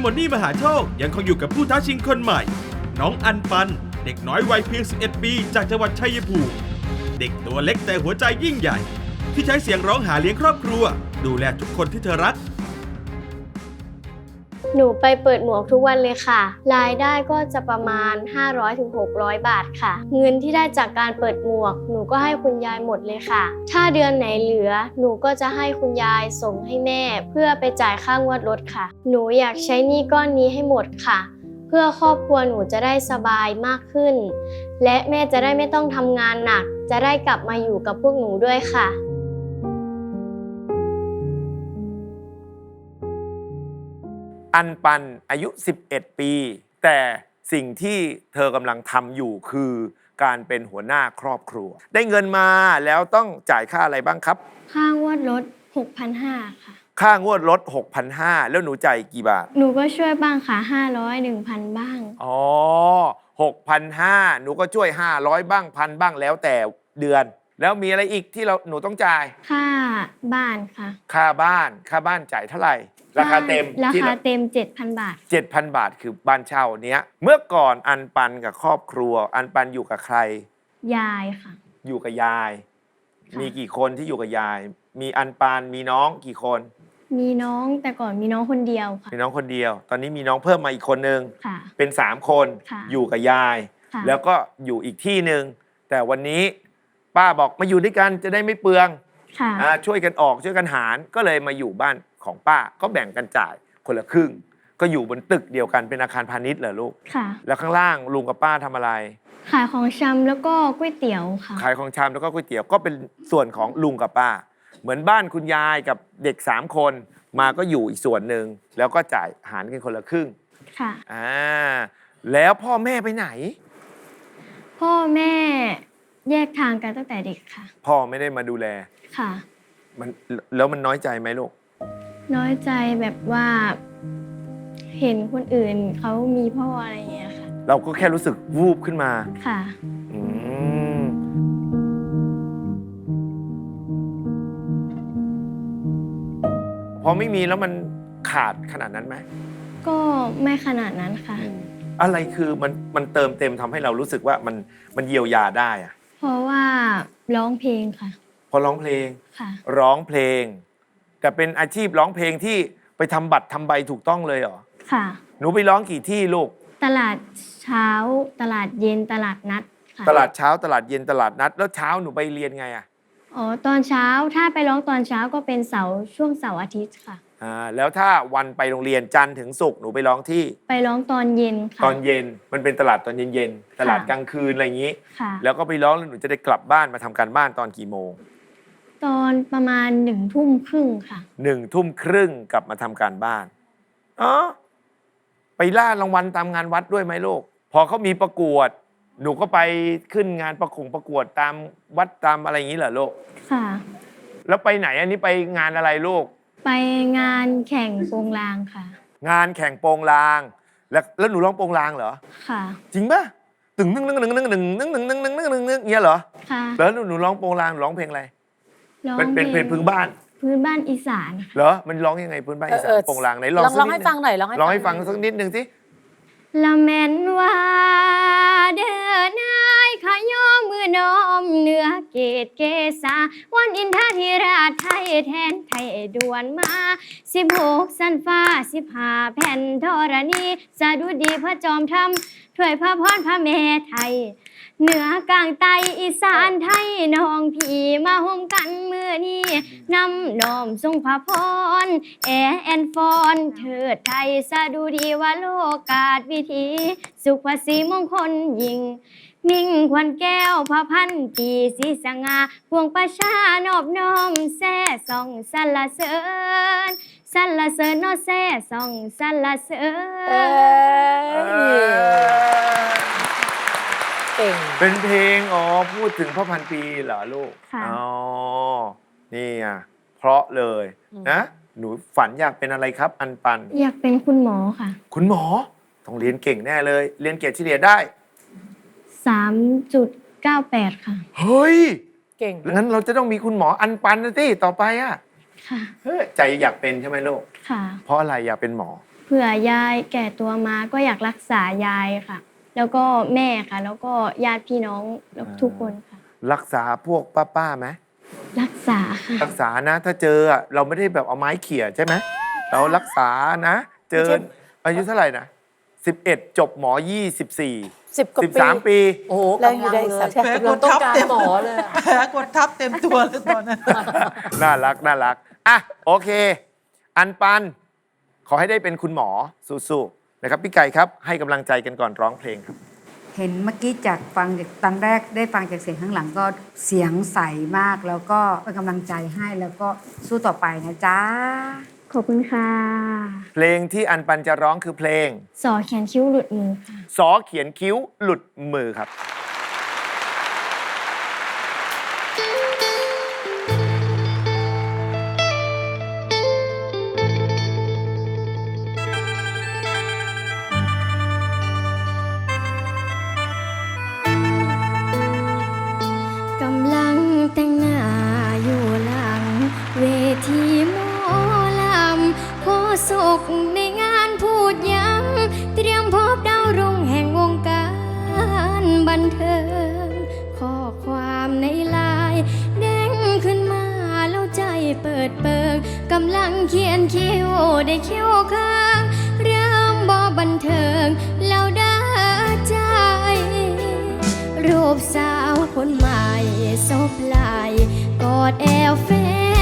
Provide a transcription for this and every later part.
หมดนี่มหาโชคยังคงอยู่กับผู้ท้าชิงคนใหม่ น้องอันปัน เด็กน้อยวัยเพียง 11 ปี จากจังหวัดชัยภูมิเด็กตัวเล็กแต่หัวใจยิ่งใหญ่ ที่ใช้เสียงร้องหาเลี้ยงครอบครัว ดูแลทุกคนที่เธอรัก หนูไปเปิดหมวกทุกวันเลยค่ะ รายได้ก็จะประมาณ 500-600 บาทค่ะ เงินที่ได้จากการเปิดหมวก หนูก็ให้คุณยายหมดเลยค่ะ ถ้าเดือนไหนเหลือ หนูก็จะให้คุณยายส่งให้แม่ เพื่อไปจ่ายค่างวดรถค่ะ หนูอยากใช้หนี้ก้อนนี้ให้หมดค่ะ เพื่อครอบครัวหนูจะได้สบายมากขึ้น และแม่จะได้ไม่ต้องทำงานหนัก จะได้กลับมาอยู่กับพวกหนูด้วยค่ะ อันปันอายุ 11 ปี แต่สิ่งที่เธอกำลังทำอยู่คือการเป็นหัวหน้าครอบครัว ได้เงินมาแล้วต้องจ่ายค่าอะไรบ้างครับ ค่างวดรถ6,500 ค่ะ ค่างวดรถ6,500 แล้วหนูจ่ายกี่บาท หนูก็ช่วยบ้างค่ะ500 1,000 บ้าง อ๋อ6,500 หนูก็ช่วย 500 บ้างพันบ้างแล้วแต่เดือน แล้วมีอะไรอีกที่เราหนูต้องจ่าย ค่าบ้านค่ะ ค่าบ้าน ค่าบ้านจ่ายเท่าไหร่ ราคาเต็มราที่คาเต็ม 7,000 บาท7,000บาทคือบ้านเช่าเนี้ย เมื่อก่อนอันปันกับครอบครัว อันปันอยู่กับใคร ยายค่ะ อยู่กับยาย ค่ะ มีกี่คนที่อยู่กับยาย มีอันปันมีน้องกี่คน มีน้องแต่ก่อนมีน้องคนเดียวค่ะมีน้องคนเดียว ตอนนี้มีน้องเพิ่มมาอีกคนนึง ค่ะ เป็นสามคนค่ะ อยู่กับยาย ค่ะแล้วก็อยู่อีกที่หนึ่งแต่วันนี้ป้าบอกมาอยู่ด้วยกันจะได้ไม่เปลืองค่ะ อ่าช่วยกันออกช่วยกันหารก็เลยมาอยู่บ้าน ของป้าก็แบ่งกันจ่ายคนละครึ่ง ก็อยู่บนตึกเดียวกันเป็นอาคารพาณิชย์เหรอลูก ค่ะ แล้วข้างล่างลุงกับป้าทำอะไร ขายของชำแล้วก็ก๋วยเตี๋ยวค่ะ ขายของชำแล้วก็ก๋วยเตี๋ยวก็เป็นส่วนของลุงกับป้า เหมือนบ้านคุณยายกับเด็กสามคน มาก็อยู่อีกส่วนหนึ่งแล้วก็จ่ายหารกันคนละครึ่งค่ะ อ่าแล้วพ่อแม่ไปไหน พ่อแม่แยกทางกันตั้งแต่เด็กค่ะ พ่อไม่ได้มาดูแล ค่ะ มันแล้วมันน้อยใจไหมลูก น้อยใจแบบว่า เห็นคนอื่นเขามีพ่ออะไรอย่างเงี้ยค่ะ เราก็แค่รู้สึกวูบขึ้นมา ค่ะ อืม พอไม่มีแล้วมันขาดขนาดนั้นไหมก็ไม่ขนาดนั้นค่ะ อะไรคือมันมันเติมเต็มทำให้เรารู้สึกว่ามันมันเยียวยาได้อะเพราะว่าร้องเพลงค่ะ พอร้องเพลง ค่ะ ร้องเพลง แต่เป็นอาชีพร้องเพลงที่ไปทำบัตรทำใบถูกต้องเลยเหรอ ค่ะ หนูไปร้องกี่ที่ลูก ตลาดเช้า ตลาดเย็นตลาดนัดค่ะตลาดเช้าตลาดเย็นตลาดนัด แล้วเช้าหนูไปเรียนไงอะอ๋อตอนเช้าถ้าไปร้องตอนเช้าก็เป็นเสาร์ช่วงเสาร์อาทิตย์ค่ะ อ่าแล้วถ้าวันไปโรงเรียนจันทร์ถึงศุกร์หนูไปร้องที่ไปร้องตอนเย็นค่ะ ตอนเย็นมันเป็นตลาดตอนเย็นๆตลาดค่ะกลางคืนอะไรอย่างนี้ ค่ะ แล้วก็ไปร้องแล้วหนูจะได้กลับบ้านมาทำการบ้านตอนกี่โมง ตอนประมาณหนึ่งทุ่มครึ่งค่ะ หนึ่งทุ่มครึ่งกลับมาทำการบ้านอ๋อไปล่ารางวัลตามงานวัดด้วยไหมลูก พอเขามีประกวด หนูก็ไปขึ้นงานประคงประกวดตามวัดตามอะไรอย่างนี้เหรอลูก ค่ะ แล้วไปไหนอันนี้ไปงานอะไรลูก ไปงานแข่งโปงลางค่ะ งานแข่งโปงลาง แล้วแล้วหนูร้องโปงลางเหรอ ค่ะ จริงปะตึงนึ่งนึ่งนึ่งนึ่งนึ่งนึ่งนึ่งนึ่งนึ่งนึ่งนึ่งนึ่งเงี้ยเหรอ ค่ะ แล้วหนูร้องโปงลางร้องเพลงอะไร ร้องเป็นเป็นเพลงพื้นบ้าน พื้นบ้านอีสานค่ะเหรอ มันร้องยังไงพื้นบ้านอีสานเออโปงลางไหนลลอองงลองให้ฟังหน่อยลองให้ลองให้ฟังหน่ยสักนิดหนึ่งสิ ละแม่นว่าเดินนายขยอมือนอมเนื้อเกตเกษาวันอินทาธิราชไทยแทนไทยด่วนมาสิบหกสันฟ้าสิบห้าแผ่นธรณี สะดุดีพระจอมทำ ถวยพระพรพระแม่ไทย เหนือกลางใต้อีสานไทยน้องพี่มาห่มกันมือนี้นำน้อมทรงพระพรแอแอนฟอนเถิดไทยสะดุดีว่าโลกาศวิธีสุขภาษีมงคลยิ่งมิ่งควันแก้วพระพันปีสีสง่าพวงประชานอบน้อมแซ่ส่องสรรเสริญ สรรเสริญเนอแซ่ส่องสรรเสริเอ้ญยเก่ง เป็นเพลงอ๋อพูดถึงพ่อพันปีเหรอลูกค่ะ อ๋อนี่อะเพราะเลยอืม นะ หนูฝันอยากเป็นอะไรครับ อันปัน อยากเป็นคุณหมอค่ะ คุณหมอต้องเรียนเก่งแน่เลย เรียนเกรดเฉลี่ยได้ 3.98 ค่ะ เฮ้ย เก่ง งั้นเราจะต้องมีคุณหมออันปันนะสิต่อไปอะ ค่ะ เฮ้ยใจอยากเป็นใช่ไหมลูก ค่ะ เพราะอะไรอยากเป็นหมอ เผื่อยายแก่ตัวมาก็อยากรักษายายค่ะ แล้วก็แม่ค่ะ แล้วก็ญาติพี่น้องแล้วทุกคนค่ะ รักษาพวกป้าป้าๆไหมรักษาค่ะ รักษานะ ถ้าเจออะเราไม่ได้แบบเอาไม้เขี่ยใช่ไหมเรารักษานะ เจออายุเท่าไหร่นะ11 จบหมอ 24 สิบกว่าปี13 ปี โอ้โหแล้วอยู่ได้สักแพ้กเราดต้องทับการเต็มหมอเลยอะแพ้กดทับเต็มตัวเลยตอนนั้น น่ารักน่ารัก อะโอเค อันปัน ขอให้ได้เป็นคุณหมอสู้ๆนะครับพี่ไก่ครับให้กำลังใจกันก่อนร้องเพลงครับ เห็นเมื่อกี้จากฟังจากตอนแรกได้ฟังจากเสียงข้างหลังก็เสียงใสมากแล้วก็เป็นกำลังใจให้แล้วก็สู้ต่อไปนะจ๊ะ ขอบคุณค่ะ เพลงที่อันปันจะร้องคือเพลง สอแขนคิ้วหลุดมือค่ะ สอเขียนคิ้วหลุดมือครับ อดแอวแฟน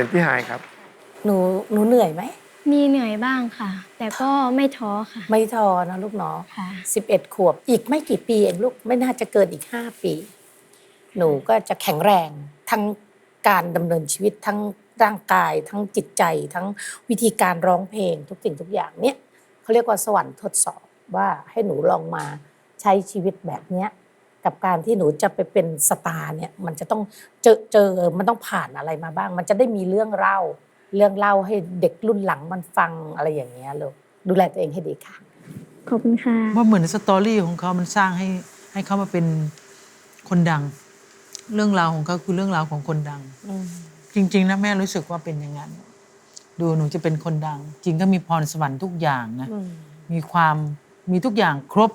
เสียงพี่หายครับ หนูหนูเหนื่อยไหม มีเหนื่อยบ้างค่ะ แต่ก็ไม่ท้อค่ะ ไม่ท้อนะลูกเนาะค่ะ สิบเอ็ดขวบอีกไม่กี่ปีเองลูกไม่น่าจะเกินอีกห้าปี หนูก็จะแข็งแรงทั้งการดำเนินชีวิตทั้งร่างกาย ทั้งจิตใจ ทั้งวิธีการร้องเพลงทุกสิ่งทุกอย่างเนี่ยเขาเรียกว่าสวรรค์ทดสอบว่าให้หนูลองมาใช้ชีวิตแบบเนี้ย กับการที่หนูจะไปเป็นสตาร์เนี่ยมันจะต้องเจอเจอมันต้องผ่านอะไรมาบ้าง มันจะได้มีเรื่องเล่า เรื่องเล่าให้เด็กรุ่นหลังมันฟังอะไรอย่างเงี้ยลูกดูแลตัวเองให้ดีค่ะ ขอบคุณค่ะว่าเหมือนสตอรี่ของเขามันสร้างให้ให้เขามาเป็นคนดัง เรื่องราวของเขาคือเรื่องราวของคนดัง จริง ๆ นะแม่รู้สึกว่าเป็นอย่างนั้น ดูหนูจะเป็นคนดัง จริงก็มีพรสวรรค์ทุกอย่างนะมีความมีทุกอย่างครบ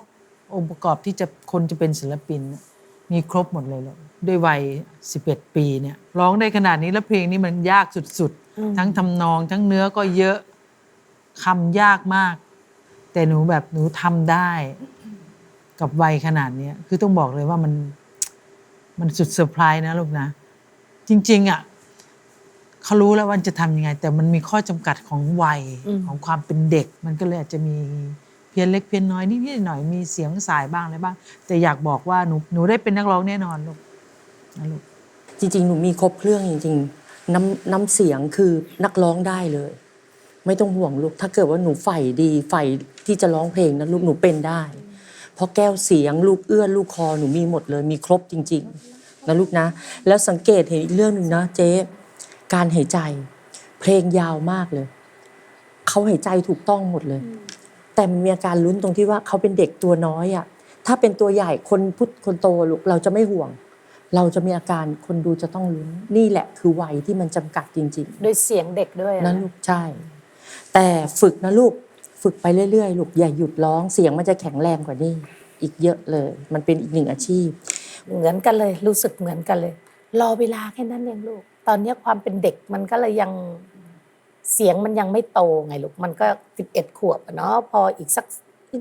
องค์ประกอบที่จะคนจะเป็นศิลปินน่ะมีครบหมดเลยเลยด้วยวัย 11 ปีเนี่ยร้องได้ขนาดนี้แล้วเพลงนี้มันยากสุดอืมๆทั้งทำนองทั้งเนื้อก็เยอะคำยากมาก แต่หนูแบบหนูทำได้ กับวัยขนาดเนี้ยคือต้องบอกเลยว่ามันมันสุดเซอร์ไพรส์นะลูกนะ จริง ๆ อะเขารู้แล้วว่าจะทำยังไง แต่มันมีข้อจำกัดของวัยอืมของความเป็นเด็ก มันก็เลยอาจจะมีเพี้ยนเล็กเพี้ยนน้อยนิดๆหน่อยมีเสียงสายบ้างอะไรบ้าง แต่อยากบอกว่าหนูหนูได้เป็นนักร้องแน่นอนลูกนะลูกจริงๆ หนูมีครบเครื่องจริงๆน้ำน้ำเสียงคือนักร้องได้เลย ไม่ต้องห่วงลูกถ้าเกิดว่าหนูใฝ่ดีใฝ่ที่จะร้องเพลงนะลูกหนูเป็นได้ เพราะแก้วเสียงลูกเอื้อนลูกคอหนูมีหมดเลย มีครบจริง ๆ นะลูกนะ แล้วสังเกตเห็นอีกเรื่องหนึ่งนะเจ๊การหายใจ เพลงยาวมากเลยเขาหายใจถูกต้องหมดเลย แต่มันมีอาการลุ้นตรงที่ว่าเขาเป็นเด็กตัวน้อยอะถ้าเป็นตัวใหญ่คนพุทธคนโตลูกเราจะไม่ห่วง เราจะมีอาการคนดูจะต้องลุ้นนี่แหละคือวัยที่มันจำกัดจริงโดยเสียงเด็กด้วยๆอะนั่นลูกใช่ แต่ฝึกนะลูกฝึกไปเรื่อยๆลูกอย่าหยุดร้องเสียงมันจะแข็งแรงกว่านี้ อีกเยอะเลย มันเป็นอีกหนึ่งอาชีพ เหมือนกันเลยรู้สึกเหมือนกันเลย รอเวลาแค่นั้นเองลูก ตอนเนี้ยความเป็นเด็กมันก็เลยยัง เสียงมันยังไม่โตไงลูกมันก็สิบเอ็ดขวบอะเนาะพออีกสัก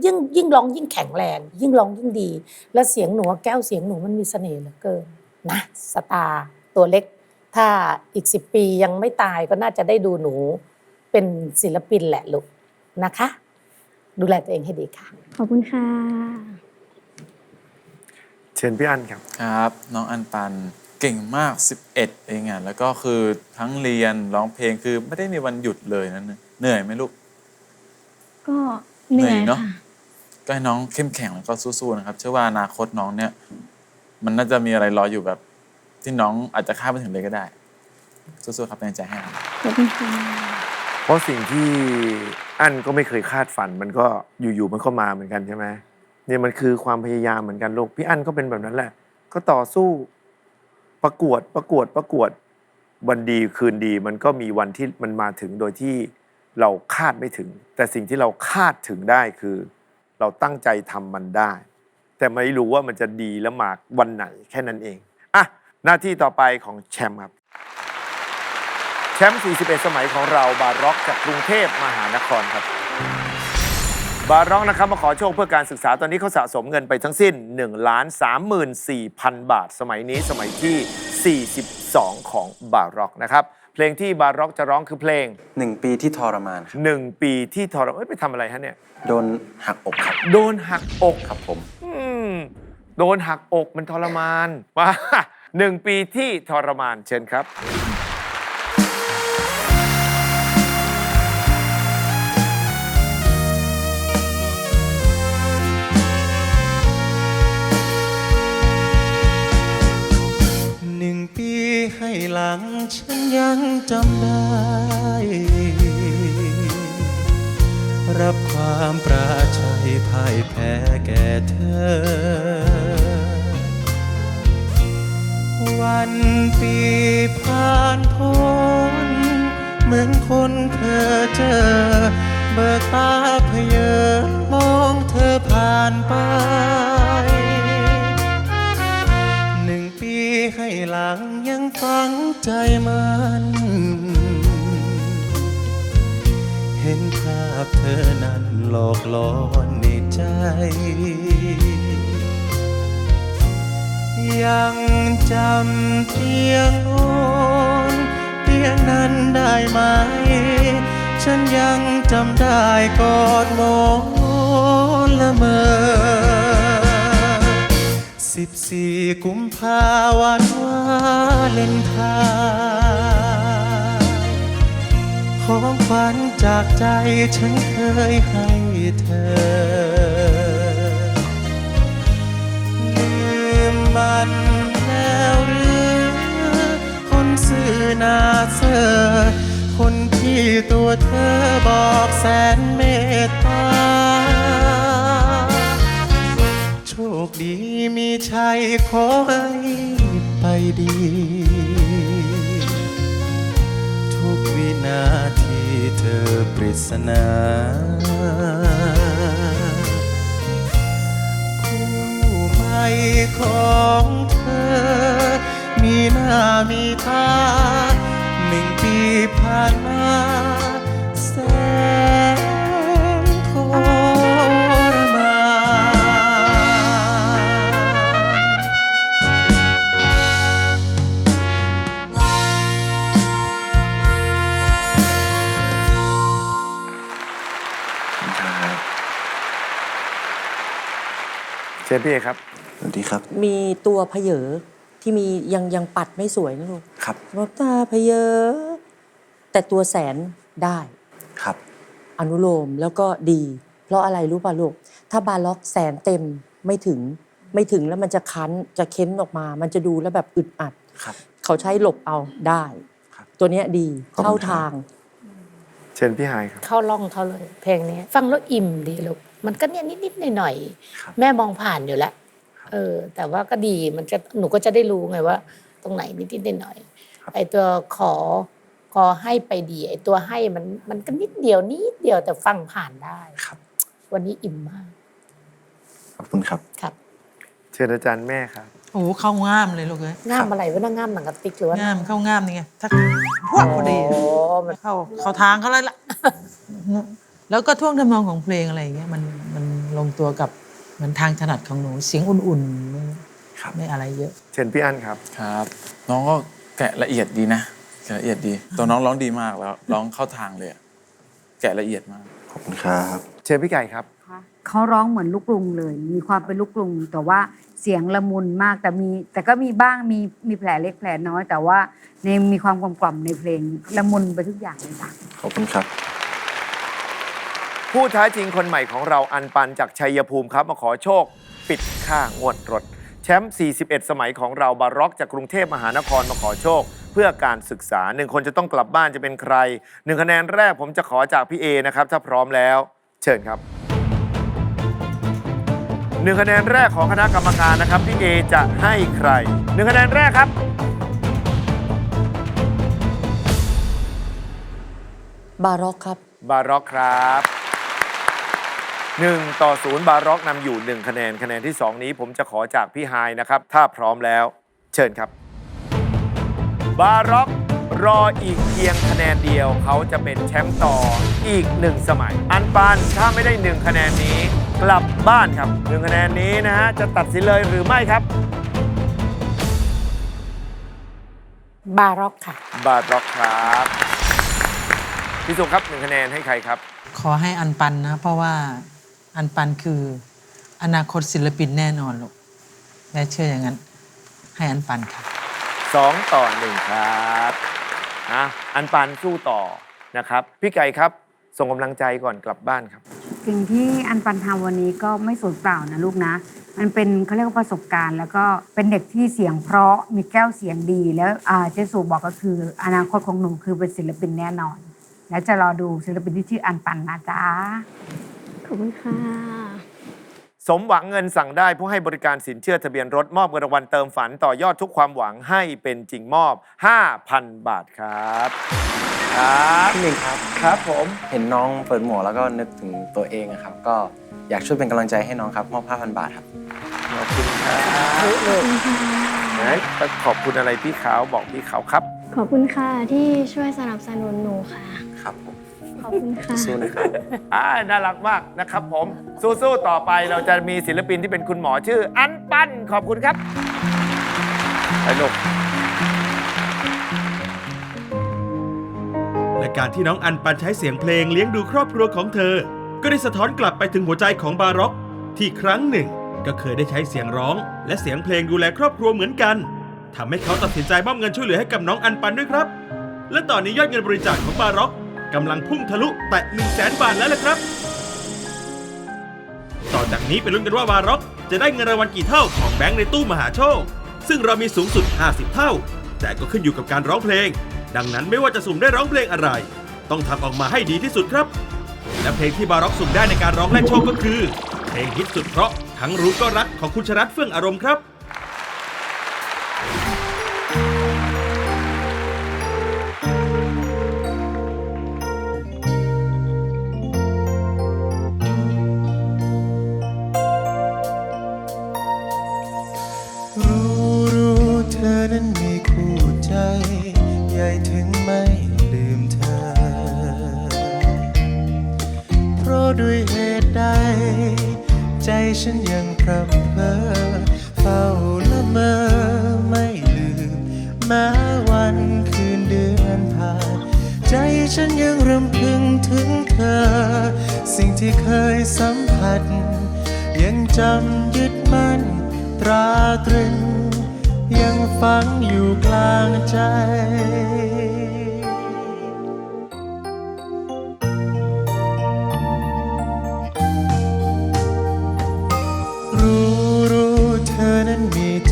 ยิ่งยิ่งร้องยิ่งแข็งแรง ยิ่งร้องยิ่งดี แล้วเสียงหนูอะแก้วเสียงหนูมันมีเสน่ห์เหลือเกินนะสตาร์ตัวเล็ก ถ้าอีกสิบปียังไม่ตายก็น่าจะได้ดูหนูเป็นศิลปินแหละลูกนะคะ ดูแลตัวเองให้ดีค่ะ ขอบคุณค่ะ เชิญพี่อั้นครับ ครับ น้องอันปัน เก่งมาก 11 เองอะแล้วก็คือทั้งเรียนร้องเพลงคือไม่ได้มีวันหยุดเลยนั่นนะเหนื่อยไหมลูก ก็เหนื่อยเหนื่อยเนอะ ค่ะ ก็ให้น้องเข้มแข็งแล้วก็สู้ๆนะครับเชื่อว่าอนาคตน้องเนี่ย มันน่าจะมีอะไรรออยู่แบบ ที่น้องอาจจะคาดไม่ถึงเลยก็ได้ สู้ๆครับเป็นกำลังใจให้ครับขอบคุณค่ะเพราะสิ่งที่อั้นก็ไม่เคยคาดฝัน มันก็อยู่ๆมันก็มาเหมือนกันใช่ไหมเนี่ยมันคือความพยายามเหมือนกันลูกพี่อั้นก็เป็นแบบนั้นแหละ ก็ต่อสู้ ประกวดประกวดประกวดวันดีคืนดีมันก็มีวันที่มันมาถึงโดยที่เราคาดไม่ถึง แต่สิ่งที่เราคาดถึงได้คือ เราตั้งใจทำมันได้ แต่ไม่รู้ว่ามันจะดีแล้วมาวันไหนแค่นั้นเองอะหน้าที่ต่อไปของแชมป์ครับ แชมป์ 41 สมัยของเราบาร็อกจากกรุงเทพมหานครครับ บาร็อกนะครับมาขอโชคเพื่อการศึกษาตอนนี้เขาสะสมเงินไปทั้งสิ้น1ล้าน34,000บาท สมัยนี้สมัยที่ 42 ของบาร็อกนะครับ เพลงที่บาร็อกจะร้องคือเพลง หนึ่งปีที่ทรมานครับ 1 ปีที่ทรมานเอ้ยไปทำอะไรฮะเนี่ย โดนหักอกครับโดนหักอก ครับผม อืม โดนหักอกมันทรมานว่า หนึ่งปีที่ทรมานเชิญครับ ให้หลังฉันยังจำได้ รับความปราชัยพ่ายแพ้แก่เธอ วันปีผ่านพ้นเหมือนคนเพอเจอ เบิกตาเพเยอมองเธอผ่านไปหนึ่งปีให้หลัง ฝังใจมัน เห็นภาพเธอนั้นหลอกหลอนในใจ ยังจำเตียงโน้นเตียงนั้นได้ไหม ฉันยังจำได้กอดหมอนละเมอ สิบสี่กุมภาวันวาเลนไทน์ของขวัญจากใจฉันเคยให้เธอ ลืมมันแล้วหรือ คนซื่อนาเซอคนที่ตัวเธอบอกแสนเมตตา ดีมีชัยขอให้ไปดี ทุกวินาทีเธอปริศนาคู่ใหม่ของเธอ มีหน้ามีตาหนึ่งปีผ่านมา ญพี่เอครับ สวัสดีครับ มีตัวเพเยอที่มียังยังปัดไม่สวยนะลูกครับรบตาเพเยอแต่ตัวแสนได้ครับ อนุโลมแล้วก็ดี เพราะอะไรรู้ป่ะลูก ถ้าบาล็อกแสนเต็มไม่ถึงไม่ถึงแล้วมันจะคั้นจะเค้นออกมา มันจะดูแล้วแบบอึดอัด ครับ เขาใช้หลบเอาได้ ครับตัวเนี้ยดีขอบคุณ เข้าครับทาง เชิญพี่ไฮายครับ เข้าร่องเขาเลยเพลงนี้ ฟังแล้วอิ่มดีลูก มันก็เนี่ยนิดๆหน่อยครับๆแม่มองผ่านอยู่แล้วเออ แต่ว่าก็ดีมันจะหนูก็จะได้รู้ไงว่า ตรงไหนนิดๆหน่อยๆไอตัวขอขอให้ไปดี ไอตัวให้มันมันก็นิดเดียวนิดเดียวแต่ฟังผ่านได้ครับ วันนี้อิ่มมาก ขอบคุณครับครับ เชิญอาจารย์แม่ครับโอ้โหเข้าง่ามเลยลูกเอ้ยง่ามอะไรวะน่าง่ามหนังกระติกหรือว่าง่ามเข้าง่ามนี่ไงถ้าพวกพอดีโอ้มันเข้าเข้าทางเขาแล้วล่ะ แล้วก็ท่วงทำนองของเพลงอะไรอย่างเงี้ยมันมันลงตัวกับเหมือนทางถนัดของหนูเสียงอุ่นๆไม่ครับไม่อะไรเยอะ เชิญพี่อั้นครับ ครับ น้องก็แกะละเอียดดีนะแกะละเอียดดีตัวน้องร้องดีมากแล้วร้องเข้าทางเลยอะแกะละเอียดมาก ขอบคุณครับ เชิญพี่ไก่ครับ เขาร้องเหมือนลูกกรุงเลย มีความเป็นลูกกรุง แต่ว่าเสียงละมุนมากแต่มี แต่ก็มีบ้างมีมีแผลเล็กแผลน้อย แต่ว่าในมีความกลมกล่อมในเพลงละมุนไปทุกอย่างเลยค่ะขอบคุณครับ ผู้ท้าชิงคนใหม่ของเราอันปันจากชัยภูมิครับ มาขอโชค ปิดค่างวดรถ แชมป์ 41 สมัยของเราบาร็อกจากกรุงเทพมหานครมาขอโชค เพื่อการศึกษาหนึ่งคนจะต้องกลับบ้านจะเป็นใครหนึ่งคะแนนแรกผมจะขอจากพี่เอนะครับ ถ้าพร้อมแล้ว เชิญครับหนึ่งคะแนนแรกของคณะกรรมการนะครับพี่เอจะให้ใครหนึ่งคะแนนแรกครับ บาร็อกครับ บาร็อกครับ 1 ต่อ 0 บาร็อกนำอยู่ 1 คะแนนคะแนนที่ 2 นี้ผมจะขอจากพี่ไฮายนะครับ ถ้าพร้อมแล้ว เชิญครับ บาร็อกรออีกเพียงคะแนนเดียว เขาจะเป็นแชมป์ต่ออีก 1 สมัย อันปานถ้าไม่ได้ 1 คะแนนนี้ กลับบ้านครับ 1 คะแนนนี้นะฮะ จะตัดสินเลยหรือไม่ครับ บาร็อกค่ะ บาร็อกครับพี่สุครับหนึ่งคะแนนให้ใครครับ ขอให้อันปันนะ เพราะว่า อันปันคืออนาคตศิลปินแน่นอนลูกแม่เชื่ออย่างนั้น ให้อันปันค่ะ สองต่อหนึ่งครับนะอันปานสู้ต่อนะครับ พี่ไก่ครับ ส่งกำลังใจก่อนกลับบ้านครับ สิ่งที่อันปันทำวันนี้ก็ไม่สูญเปล่านะลูกนะ มันเป็นเขาเรียกว่าประสบการณ์ แล้วก็เป็นเด็กที่เสียงเพราะมีแก้วเสียงดี แล้วอ่าเจสูบอกก็คือ อนาคตของหนูคือเป็นศิลปินแน่นอน แล้วจะรอดูศิลปินที่ชื่ออันปันนะจ๊ะ ขอบคุณค่ะสมหวังเงินสั่งได้ผู้ให้บริการสินเชื่อทะเบียนรถมอบเงินรางวัลเติมฝันต่อยอดทุกความหวังให้เป็นจริงมอบ 5,000 บาทครับ ครับพี่หนึ่งครับ ครับผม เห็นน้องเปิดหมวกแล้วก็นึกถึงตัวเองอะครับ ก็อยากช่วยเป็นกำลังใจให้น้องครับมอบ5,000 บาทครับ ขอบคุณครับไหนขอบคุณอะไรพี่ขาวบอกพี่ขาวครับ ขอบคุณค่ะที่ช่วยสนับสนุนหนูค่ะ ครับผม ขอบคุณค่ะสู้นะครับอ่าน่ารักมากนะครับผม สู้ๆต่อไปเราจะมีศิลปินที่เป็นคุณหมอชื่อ อันปันขอบคุณครับไปลูกและการที่น้องอันปันใช้เสียงเพลงเลี้ยงดูครอบครัวของเธอ ก็ได้สะท้อนกลับไปถึงหัวใจของบาร็อก ที่ครั้งหนึ่ง ก็เคยได้ใช้เสียงร้อง และเสียงเพลงดูแลครอบครัวเหมือนกันทำให้เขาตัดสินใจมอบเงินช่วยเหลือให้กับน้องอันปันด้วยครับ และตอนนี้ยอดเงินบริจาคของบาร็อก กำลังพุ่งทะลุแตะ1 0 0 0 0แสนบาทแล้วละครับ ต่อจากนี้ไปลุ้นกันว่าบาร็อกจะได้เงินรางวัลกี่เท่าของแบงค์ในตู้มหาโชค ซึ่งเรามีสูงสุด 50 เท่า แต่ก็ขึ้นอยู่กับการร้องเพลง ดังนั้นไม่ว่าจะสุ่มได้ร้องเพลงอะไร ต้องทำออกมาให้ดีที่สุดครับ และเพลงที่บาร็อกสุ่มได้ในการร้องแลกโชคก็คือ เพลงฮิตสุดเพราะทั้งรู้ก็รักของคุณชรัตเฟื่องอารมณ์ครับ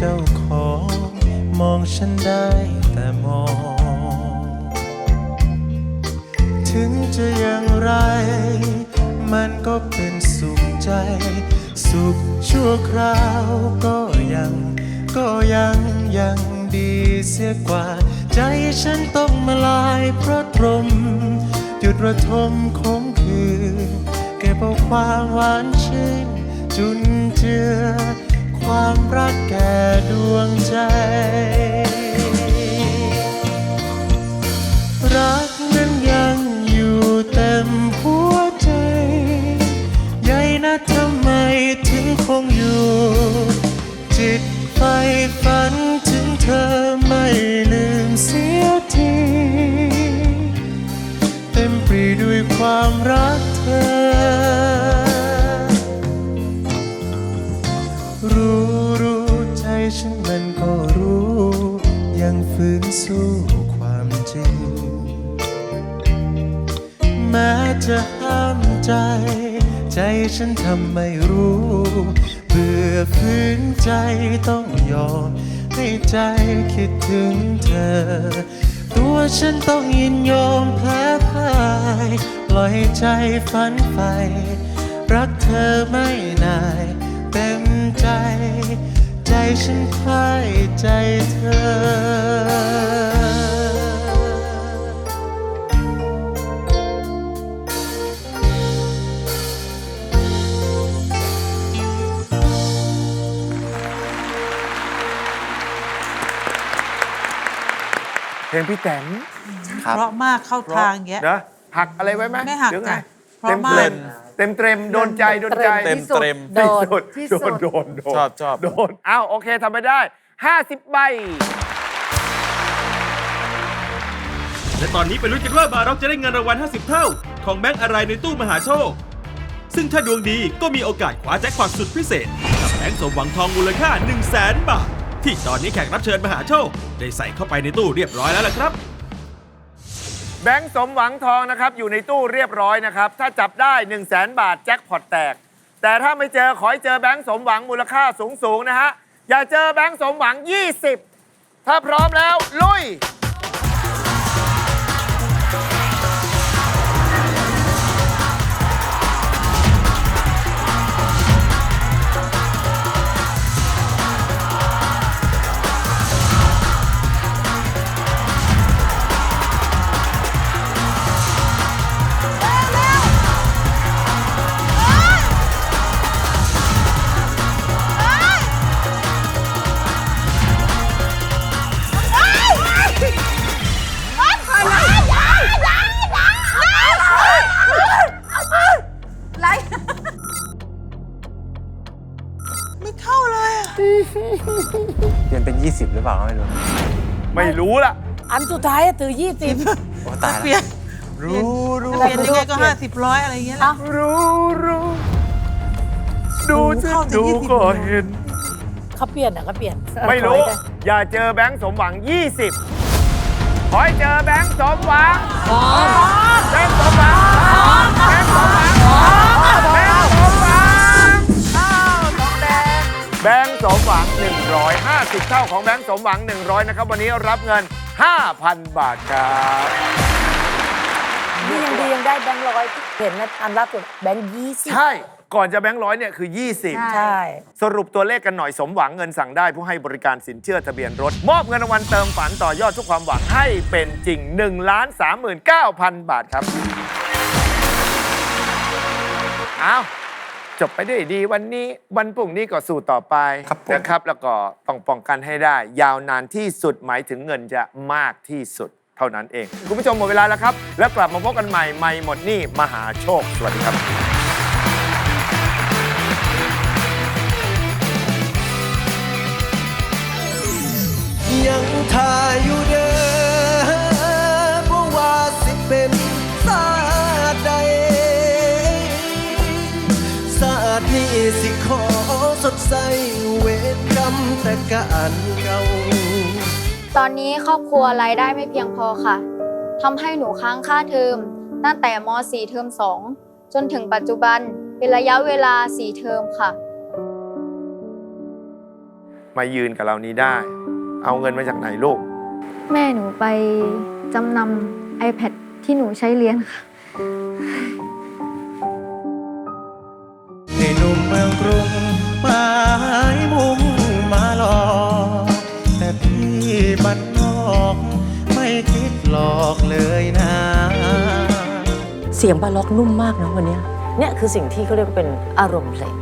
จ้าของ มองฉันได้แต่มอง ถึงจะอย่างไร มันก็เป็นสุขใจ สุขชั่วคราวก็ยัง ก็ยังยังดีเสียกว่า ใจฉันต้องมาลายเพราะตรมหยุดระทมคงคืนเก็บเอาความหวานชื่นจุนเจือ ความรักแก่ดวงใจ รักนั้นยังอยู่เต็มหัวใจ ใหญ่นะทำไมถึงคงอยู่ จิตไฟฝันถึงเธอ ใจคิดถึงเธอ ตัวฉันต้องยินยอมแพ้พ่ายปล่อยให้ใจฝันไปรักเธอไม่นาย เต็มใจ ใจฉันพ่ายใจเธอ เพลงพี่แตนครับ เพราะมากเข้าทางแยะนะหักอะไรไว้ไหมไม่หักหรือไงจ้ะเพราะเต็มมากเต็มเต็มเต็มโดนใจโดนใจ เต็มเต็ม โดนสุดที่โดสุนดโดนโดนชอบชอบ โดนอ้าวโอเคทำไปได้ 50 ใบ และตอนนี้ไปลุ้นกันว่าบาร็อกจะได้เงินรางวัล 50 เท่า ของแบงค์อะไรในตู้มหาโชค ซึ่งถ้าดวงดีก็มีโอกาสคว้าแจ็คพอตสุดพิเศษกับแบงค์สมหวังทองมูลค่า 1 0 0 0 0แสนบาท ที่ตอนนี้แขกรับเชิญมหาโชค ได้ใส่เข้าไปในตู้เรียบร้อยแล้วล่ะครับ แบงค์สมหวังทองนะครับ อยู่ในตู้เรียบร้อยนะครับ ถ้าจับได้ 1 0 0 0 0แสนบาทแจ็คพอตแตก แต่ถ้าไม่เจอ ขอให้เจอแบงค์สมหวังมูลค่าสูงๆนะฮะ อย่าเจอแบงค์สมหวัง 20 ถ้าพร้อมแล้วลุย ไม่รู้ไม่รู้ละอันสุดท้ายอะถือยี่สิบโอ้ตายเปแล้วลี่ยนรู้รู้เปลี่ยนยังไงก็ห้าสิบร้อยอะไรอย่างเงี้ยแหละ รู้รู้ดูดูสิเข้าถึงดู20 ก็เห็น เขาเปลี่ยนอะเขาเปลี่ยนไม่รู้ ขอให้ได้อย่าเจอแบงค์สมหวัง 20 ขอให้เจอแบงค์สมหวัง แบงค์สมหวังแบงค์สมหวัง แบงค์สมหวัง 150 เท่าของแบงค์สมหวัง 100 นะครับ วันนี้รับเงิน 5,000 บาทครับนี่ยังดียังได้แบงค์ร้อยเห็นนะอันล่าสุดแบงค์ยี่สิบใช่ ก่อนจะแบงค์ร้อยเนี่ยคือ 20 ใช่ สรุปตัวเลขกันหน่อยสมหวังเงินสั่งได้ผู้ให้บริการสินเชื่อทะเบียนรถ มอบเงินรางวัลเติมฝันต่อยอดทุกความหวังให้เป็นจริง1ล้าน39,000 บาทครับ เอา จบไปด้วยดีวันนี้วันพรุ่งนี้ก็สู้ต่อไปครับผม นะครับ แล้วก็ต้องป้องกันให้ได้ ยาวนานที่สุดหมายถึงเงินจะมากที่สุดเท่านั้นเอง คุณผู้ชมหมดเวลาแล้วครับ แล้วกลับมาพบกันใหม่ไม่หมดหนี่มหาโชคสวัสดีครับ ใส่เวทกรรมแต่การเก่าตอนนี้ครอบครัวรายได้ไม่เพียงพอค่ะทำให้หนูค้างค่าเทอมตั้งแต่ม .4 เทอม2 จนถึงปัจจุบันเป็นระยะเวลา 4 เทอมค่ะ มายืนกับเรานี้ได้ เอาเงินมาจากไหนลูก แม่หนูไปจำนำ iPad ที่หนูใช้เรียนค่ะให้หนุ่มเมืองกรุง เลยนะ เสียงบาล็อกนุ่มมากนะวันเนี้ย เนี่ยคือสิ่งที่เขาเรียกว่าเป็นอารมณ์เพลง